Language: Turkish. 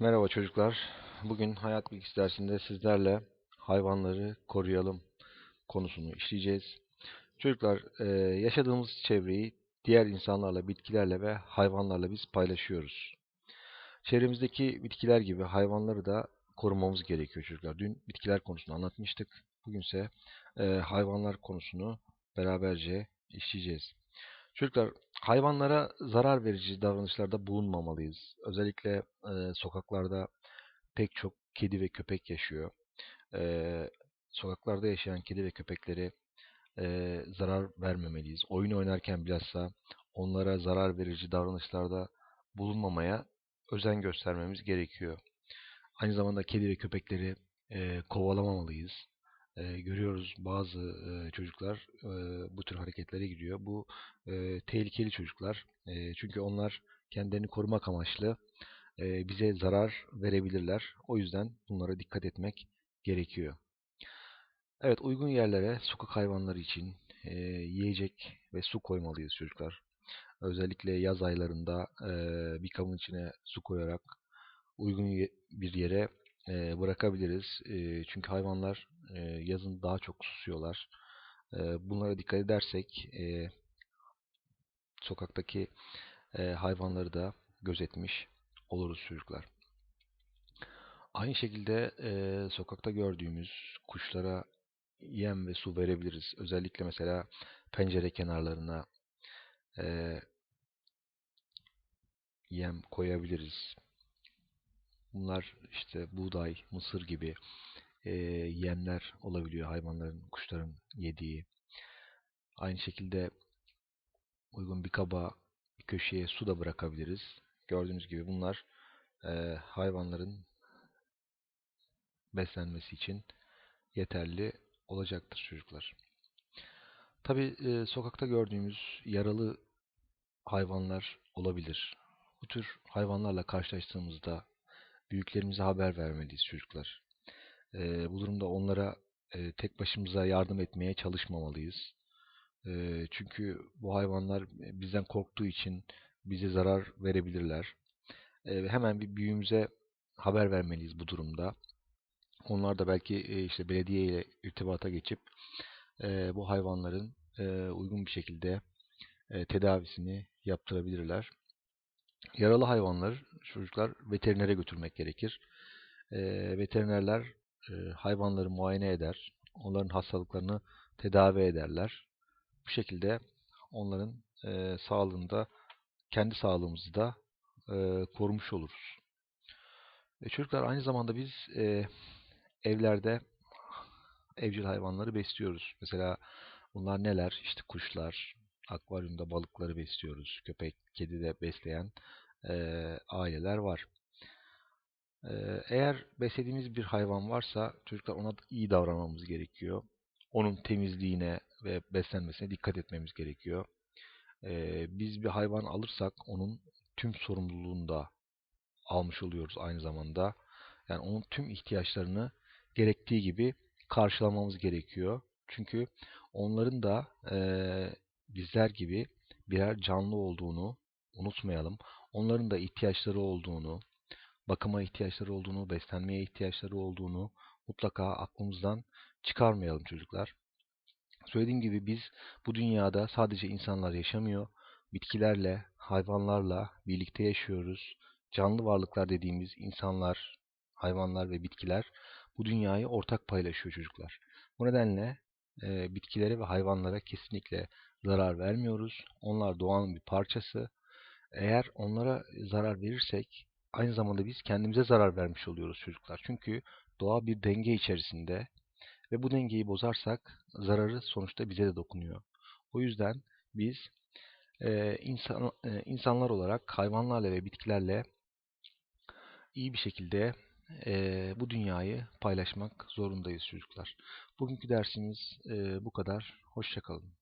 Merhaba çocuklar. Bugün hayat bilgisi dersinde sizlerle hayvanları koruyalım konusunu işleyeceğiz. Çocuklar, e, yaşadığımız çevreyi diğer insanlarla, bitkilerle ve hayvanlarla biz paylaşıyoruz. Çevremizdeki bitkiler gibi hayvanları da korumamız gerekiyor çocuklar. Dün bitkiler konusunu anlatmıştık. Bugünse e, hayvanlar konusunu beraberce işleyeceğiz. Çocuklar, hayvanlara zarar verici davranışlarda bulunmamalıyız. Özellikle e, sokaklarda pek çok kedi ve köpek yaşıyor. E, sokaklarda yaşayan kedi ve köpekleri e, zarar vermemeliyiz. Oyun oynarken bilhassa onlara zarar verici davranışlarda bulunmamaya özen göstermemiz gerekiyor. Aynı zamanda kedi ve köpekleri e, kovalamamalıyız. E, görüyoruz bazı e, çocuklar e, bu tür hareketlere giriyor. Bu e, tehlikeli çocuklar. E, çünkü onlar kendilerini korumak amaçlı e, bize zarar verebilirler. O yüzden bunlara dikkat etmek gerekiyor. Evet, uygun yerlere sokak hayvanları için e, yiyecek ve su koymalıyız çocuklar. Özellikle yaz aylarında e, bir kabın içine su koyarak uygun bir yere e, bırakabiliriz. E, çünkü hayvanlar e, yazın daha çok susuyorlar. E, bunlara dikkat edersek e, sokaktaki e, hayvanları da gözetmiş oluruz çocuklar. Aynı şekilde e, sokakta gördüğümüz kuşlara yem ve su verebiliriz. Özellikle mesela pencere kenarlarına e, yem koyabiliriz. Bunlar işte buğday, mısır gibi e, yemler olabiliyor hayvanların, kuşların yediği. Aynı şekilde uygun bir kaba, bir köşeye su da bırakabiliriz. Gördüğünüz gibi bunlar e, hayvanların beslenmesi için yeterli olacaktır çocuklar. Tabi e, sokakta gördüğümüz yaralı hayvanlar olabilir. Bu tür hayvanlarla karşılaştığımızda büyüklerimize haber vermeliyiz çocuklar. E, bu durumda onlara e, tek başımıza yardım etmeye çalışmamalıyız. E, çünkü bu hayvanlar bizden korktuğu için bize zarar verebilirler. E, hemen bir büyüğümüze haber vermeliyiz bu durumda. Onlar da belki e, işte belediye ile irtibata geçip e, bu hayvanların e, uygun bir şekilde e, tedavisini yaptırabilirler. Yaralı hayvanları çocuklar veterinere götürmek gerekir. E, veterinerler e, hayvanları muayene eder. Onların hastalıklarını tedavi ederler. Bu şekilde onların e, sağlığında kendi sağlığımızı da e, korumuş oluruz. E, çocuklar aynı zamanda biz e, evlerde evcil hayvanları besliyoruz. Mesela bunlar neler? İşte kuşlar, akvaryumda balıkları besliyoruz. Köpek, kedi de besleyen e, aileler var. E, eğer beslediğimiz bir hayvan varsa çocuklar ona iyi davranmamız gerekiyor. Onun temizliğine ve beslenmesine dikkat etmemiz gerekiyor. E, biz bir hayvan alırsak onun tüm sorumluluğunu da almış oluyoruz aynı zamanda. Yani onun tüm ihtiyaçlarını gerektiği gibi karşılamamız gerekiyor. Çünkü onların da e, bizler gibi birer canlı olduğunu unutmayalım. Onların da ihtiyaçları olduğunu, bakıma ihtiyaçları olduğunu, beslenmeye ihtiyaçları olduğunu mutlaka aklımızdan çıkarmayalım çocuklar. Söylediğim gibi biz bu dünyada sadece insanlar yaşamıyor, bitkilerle, hayvanlarla birlikte yaşıyoruz. Canlı varlıklar dediğimiz insanlar, hayvanlar ve bitkiler bu dünyayı ortak paylaşıyor çocuklar. Bu nedenle e, bitkilere ve hayvanlara kesinlikle zarar vermiyoruz. Onlar doğanın bir parçası. Eğer onlara zarar verirsek aynı zamanda biz kendimize zarar vermiş oluyoruz çocuklar. Çünkü doğa bir denge içerisinde ve bu dengeyi bozarsak zararı sonuçta bize de dokunuyor. O yüzden biz e, insan, e, insanlar olarak hayvanlarla ve bitkilerle iyi bir şekilde e, bu dünyayı paylaşmak zorundayız çocuklar. Bugünkü dersimiz e, bu kadar. Hoşçakalın.